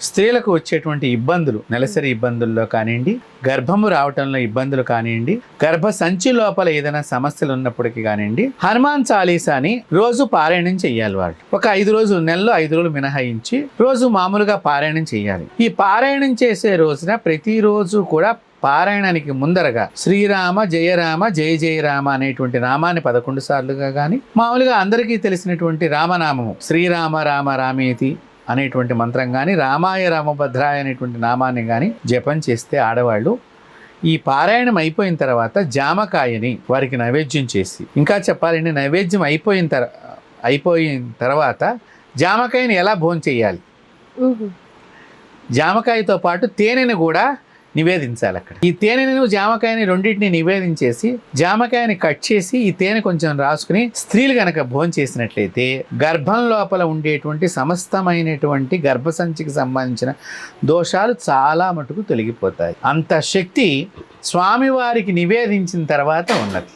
స్త్రీలకు వచ్చేటువంటి ఇబ్బందులు నెలసరి ఇబ్బందుల్లో కానివ్వండి గర్భము రావటంలో ఇబ్బందులు కానివ్వండి గర్భ సంచి లోపల ఏదైనా సమస్యలు ఉన్నప్పటికీ కానివ్వండి హనుమాన్ చాలీసాని రోజు పారాయణం చేయాలి వాళ్ళు ఒక ఐదు రోజులు నెలలో ఐదు రోజులు మినహాయించి రోజు మామూలుగా పారాయణం చేయాలి ఈ పారాయణం చేసే రోజున ప్రతిరోజు కూడా పారాయణానికి ముందరగా శ్రీరామ జయరామ జయ జయరామ అనేటువంటి నామాన్ని పదకొండు సార్లుగా కానీ మామూలుగా అందరికీ తెలిసినటువంటి రామనామము శ్రీరామ రామ రామేతి అనేటువంటి మంత్రం కానీ రామాయ రామభద్రాయ అనేటువంటి నామాన్ని కానీ జపం చేస్తే ఆడవాళ్ళు ఈ పారాయణం అయిపోయిన తర్వాత జామకాయని వారికి నైవేద్యం చేసి ఇంకా చెప్పాలంటే నైవేద్యం అయిపోయిన తర అయిపోయిన తర్వాత జామకాయని ఎలా భోజనం చేయాలి ఉహు. జామకాయతో పాటు తేనెని కూడా నివేదించాలి అక్కడ. ఈ తేనెను జామకాయని రెండింటిని నివేదించేసి జామకాయని కట్ చేసి ఈ తేనె కొంచెం రాసుకుని స్త్రీలు గనక భోజనం చేసినట్లయితే గర్భం లోపల ఉండేటువంటి సమస్తమైనటువంటి గర్భసంచికి సంబంధించిన దోషాలు చాలా మటుకు తొలగిపోతాయి. అంత శక్తి స్వామివారికి నివేదించిన తర్వాత ఉన్నది.